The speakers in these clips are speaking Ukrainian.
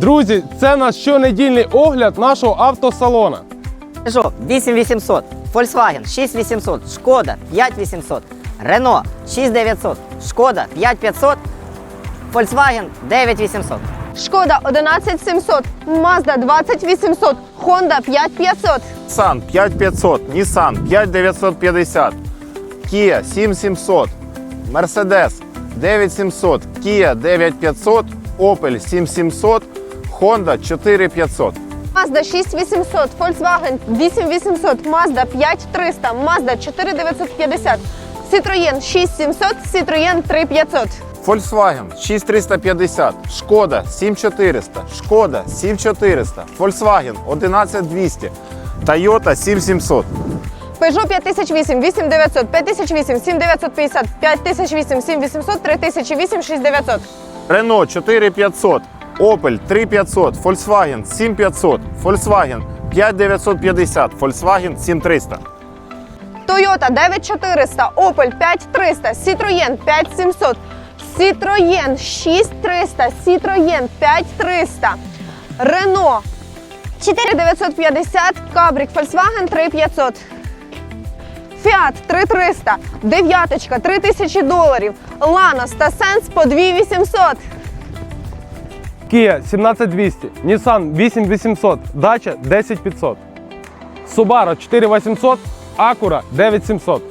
Друзі, це наш щонедільний огляд нашого автосалона. Peugeot 8800, Volkswagen 6800, Шкода 5800, Renault 6900, Шкода 5500, Volkswagen 9800. Шкода 11700, Mazda 20800, Honda 5500. Nissan 5500, Nissan 5950, Kia 7700, Mercedes 9700, Kia 9500, Opel 7700, Honda 4500. Mazda 6800, Volkswagen 8800, Mazda 5300, Mazda 4950, Citroën 6700, Citroën 3500. Volkswagen 6350, Шкода 7400, Шкода 7400, Volkswagen 11200, Toyota 7700. Peugeot 5008, 8900, 5008, 7950, 5008, 7800, 3008, 6900. Renault 4500, Opel 3500, Volkswagen 7500, Volkswagen 5950, Volkswagen 7300. Toyota 9400, Opel 5300, Citroën 5700, Citroën 6300, Citroën 5300, Renault 4950, Кабрик Volkswagen 3500, Fiat 3300, дев'яточка 3000 доларів, Lanos та Sense по 2800. Kia 17200, Nissan 8800, Dacia 10500, Subaru 4800, Acura 9700,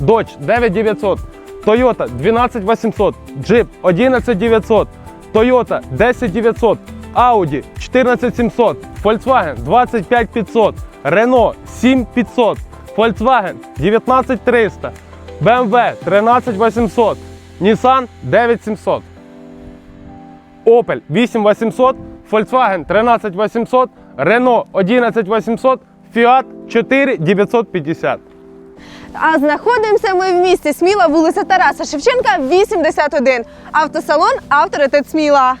Dodge 9900, Toyota 12800, Jeep 11900, Toyota 10900, Audi 14700, Volkswagen 25500, Renault 7500, Volkswagen 19300, BMW 13800, Nissan 9700. Opel 8800, Volkswagen 13800, Renault 11800, Fiat 4950. А знаходимося ми в місті Сміла, вулиця Тараса Шевченка, 81. Автосалон Авторитет Сміла.